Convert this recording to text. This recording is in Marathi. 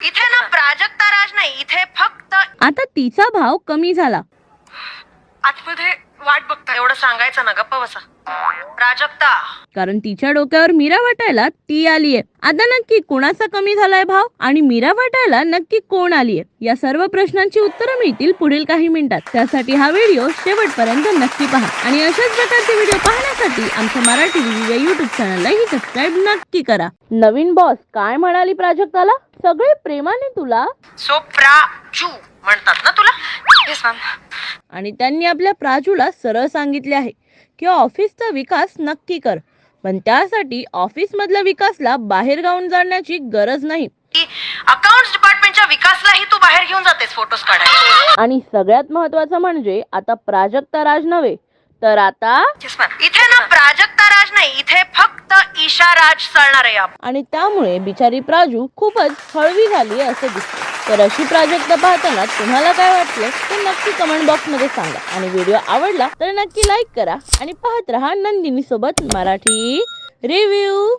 इथे ना प्राजक्ता राज नाही इथे फक्त आता तिचा भाव कमी झाला. आतमध्ये वाट बघता एवढं सांगायचं ना गप्पा बसा. प्राजक्ता. कारण तिच्या डोक्यावर मीरा वाटायला ती आलीये. आता नक्की कोणाचा कमी झालाय भाव आणि मीरा वाटायला नक्की कोण आलीये? या सर्व प्रश्नांची उत्तरं मिळतील पुढील काही मिनिटात. त्यासाठी हा व्हिडिओ शेवटपर्यंत नक्की पहा. आणि अशाच प्रकारचे व्हिडिओ पाहण्यासाठी आमच्या मराठी रिव्ह्यू या युट्यूब चॅनललाही सबस्क्राईब नक्की करा. नवीन बॉस काय म्हणाली प्राजक्ताला? सगळे प्रेमाने तुला सो प्राजू म्हणतात ना तुला? येस मॅम आणि त्यांनी आपल्या प्राजूला सरळ सांगितले आहे की ऑफिसचा विकास नक्की कर. पण त्यासाठी ऑफिस मधल्या विकासला बाहेर गावून जाण्याची गरज नाही. अकाउंट डिपार्टमेंटच्या विकासलाही तू बाहेर घेऊन जातेस फोटोज काढायला. आणि सगळ्यात महत्वाचं म्हणजे आता प्राजक्ता राज नव्हे तर आता. इथे ना प्राजक्ता राज नाही इथे फक्त ईशा राज चालणार आहे आप- आणि त्यामुळे बिचारी प्राजू खूपच हळवी झाली असं दिसतं तर अशी प्राजक्ता पाहताना तुम्हाला काय वाटलं ते नक्की कमेंट बॉक्समध्ये सांगा. आणि व्हिडिओ आवडला तर नक्की लाईक करा. आणि पाहत रहा नंदिनी सोबत मराठी रिव्ह्यू